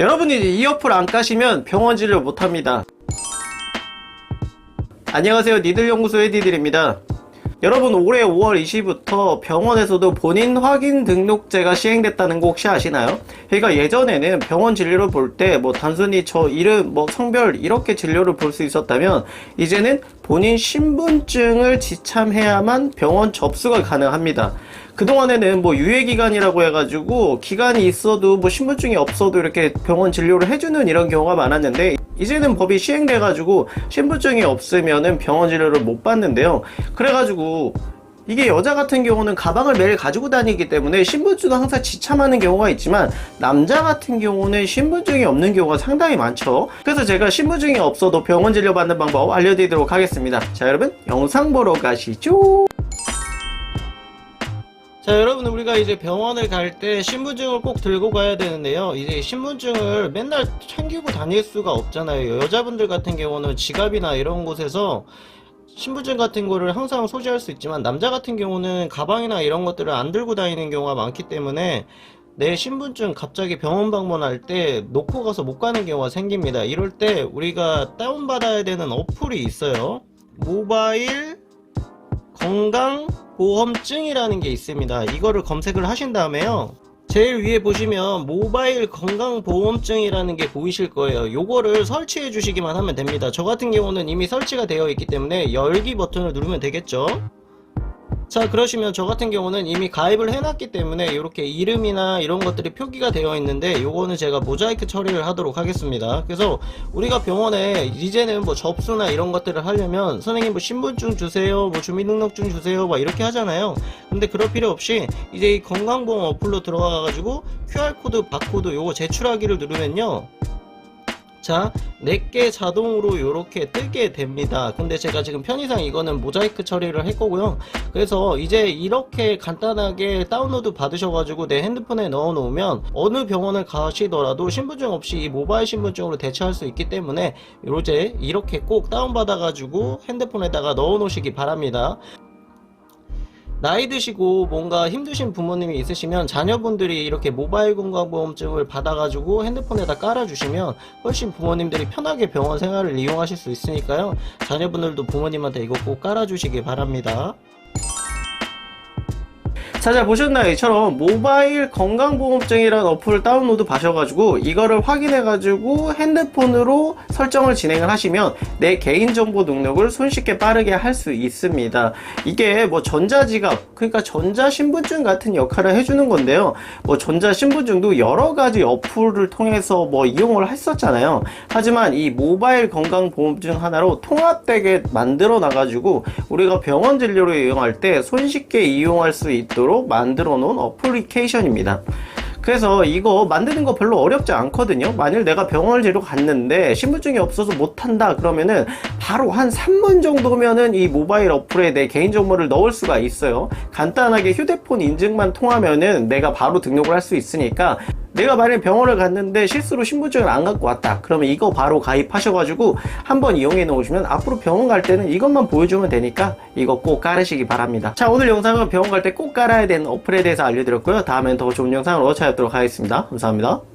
여러분이 이 어플 안 까시면 병원 진료 못합니다. 안녕하세요. 니들 연구소의 니들입니다. 여러분 올해 5월 20일부터 병원에서도 본인 확인 등록제가 시행됐다는 거 혹시 아시나요? 그러니까 예전에는 병원 진료를 볼 때 뭐 단순히 저 이름, 뭐 성별 이렇게 진료를 볼 수 있었다면 이제는 본인 신분증을 지참해야만 병원 접수가 가능합니다. 그동안에는 뭐 유예기간이라고 해가지고 기간이 있어도 뭐 신분증이 없어도 이렇게 병원 진료를 해주는 이런 경우가 많았는데 이제는 법이 시행돼가지고 신분증이 없으면은 병원 진료를 못 받는데요. 그래가지고 이게 여자 같은 경우는 가방을 매일 가지고 다니기 때문에 신분증을 항상 지참하는 경우가 있지만 남자 같은 경우는 신분증이 없는 경우가 상당히 많죠. 그래서 제가 신분증이 없어도 병원 진료 받는 방법 알려드리도록 하겠습니다. 자 여러분 영상 보러 가시죠. 자 여러분 우리가 이제 병원을 갈 때 신분증을 꼭 들고 가야 되는데요. 이제 신분증을 맨날 챙기고 다닐 수가 없잖아요. 여자분들 같은 경우는 지갑이나 이런 곳에서 신분증 같은 거를 항상 소지할 수 있지만 남자 같은 경우는 가방이나 이런 것들을 안 들고 다니는 경우가 많기 때문에 내 신분증 갑자기 병원 방문할 때 놓고 가서 못 가는 경우가 생깁니다. 이럴 때 우리가 다운받아야 되는 어플이 있어요. 모바일 건강 보험증이라는 게 있습니다. 이거를 검색을 하신 다음에요. 제일 위에 보시면 모바일 건강보험증이라는 게 보이실 거예요. 요거를 설치해 주시기만 하면 됩니다. 저 같은 경우는 이미 설치가 되어 있기 때문에 열기 버튼을 누르면 되겠죠. 자 그러시면 저 같은 경우는 이미 가입을 해놨기 때문에 이렇게 이름이나 이런 것들이 표기가 되어 있는데 요거는 제가 모자이크 처리를 하도록 하겠습니다. 그래서 우리가 병원에 이제는 뭐 접수나 이런 것들을 하려면 선생님 뭐 신분증 주세요 뭐 주민등록증 주세요 막 이렇게 하잖아요. 근데 그럴 필요 없이 이제 이 건강보험 어플로 들어가 가지고 QR코드 바코드 요거 제출하기를 누르면요 자, 내게 자동으로 이렇게 뜨게 됩니다. 근데 제가 지금 편의상 이거는 모자이크 처리를 할 거고요. 그래서 이제 이렇게 간단하게 다운로드 받으셔가지고 내 핸드폰에 넣어 놓으면 어느 병원을 가시더라도 신분증 없이 이 모바일 신분증으로 대체할 수 있기 때문에 이제 이렇게 꼭 다운받아가지고 핸드폰에다가 넣어 놓으시기 바랍니다. 나이 드시고 뭔가 힘드신 부모님이 있으시면 자녀분들이 이렇게 모바일 건강보험증을 받아가지고 핸드폰에다 깔아주시면 훨씬 부모님들이 편하게 병원 생활을 이용하실 수 있으니까요. 자녀분들도 부모님한테 이거 꼭 깔아주시기 바랍니다. 찾아보셨나요? 이처럼 모바일 건강보험증이라는 어플을 다운로드 하셔가지고 이거를 해가지고 핸드폰으로 설정을 진행을 하시면 내 개인정보 등록을 손쉽게 빠르게 할 수 있습니다. 이게 뭐 전자지갑, 그러니까 전자신분증 같은 역할을 해주는 건데요. 뭐 전자신분증도 여러 가지 어플을 통해서 뭐 이용을 했었잖아요. 하지만 이 모바일 건강보험증 하나로 통합되게 만들어 놔가지고 우리가 병원 진료를 이용할 때 손쉽게 이용할 수 있도록 만들어 놓은 어플리케이션입니다. 그래서 이거 만드는 거 별로 어렵지 않거든요. 만일 내가 병원을 재러 갔는데 신분증이 없어서 못한다 그러면은 바로 한 3분 정도면은 이 모바일 어플에 내 개인정보를 넣을 수가 있어요. 간단하게 휴대폰 인증만 통하면은 내가 바로 등록을 할 수 있으니까 내가 만약 병원을 갔는데 실수로 신분증을 안 갖고 왔다. 그러면 이거 바로 가입하셔가지고 한번 이용해 놓으시면 앞으로 병원 갈 때는 이것만 보여주면 되니까 이거 꼭 깔으시기 바랍니다. 자, 오늘 영상은 병원 갈 때 꼭 깔아야 되는 어플에 대해서 알려드렸고요. 다음엔 더 좋은 영상으로 찾아뵙도록 하겠습니다. 감사합니다.